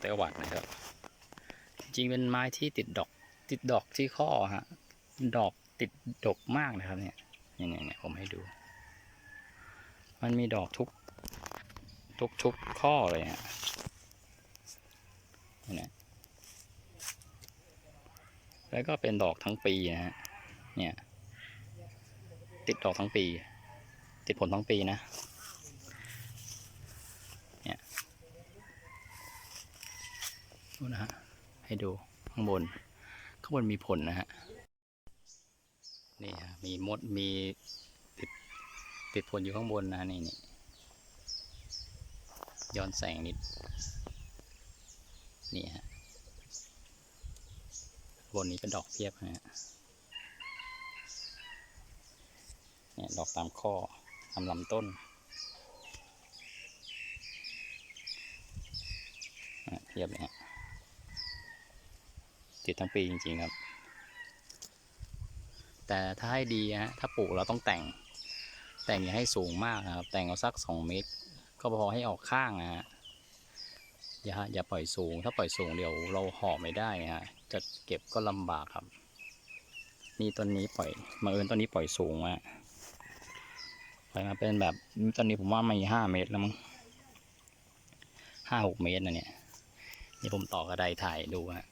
ไต้หวันนะครับ จริงๆเป็นไม้ที่ติดดอกติดดอกที่ข้อฮะดอกติดดกมากนะครับเนี่ยเนี่ยเนี่ยเนี่ยผมให้ดู มันมีดอกทุกทุกทุกข้อเลยฮะนี่แล้วก็เป็นดอกทั้งปีนะฮะเนี่ยติดดอกทั้งปี ติดผลทั้งปีนะ เนี่ย ดูนะฮะให้ดูข้างบน ข้างบนมีผลนะฮะนี่ฮะมีมดมีติดติดผลอยู่ข้างบนนะนี่นี่ย้อนแสงนิดนี่ฮะบนนี้เป็นดอกเพียบฮะเนี่ยดอกตามข้อตามลำต้นเพียบเลยฮะ ติดทั้งปีจริงๆครับ แต่ถ้าให้ดีฮะถ้าปลูกเราต้องแต่ง แต่งอย่าให้สูงมากนะครับ แต่งเอาสักสองเมตร ก็พอให้ออกข้างนะฮะอย่าอย่าปล่อยสูง ถ้าปล่อยสูงเดี๋ยวเราห่อไม่ได้ฮะจะเก็บก็ลำบากครับ นี่ต้นนี้ปล่อยมาเอิญต้นนี้ปล่อยสูงอะปล่อยมาเป็นแบบตอนนี้ผมว่ามีห้าเมตรแล้วมั้งห้าหกเมตรนะเนี่ยนี่ผมต่อกระไดถ่ายดูฮะ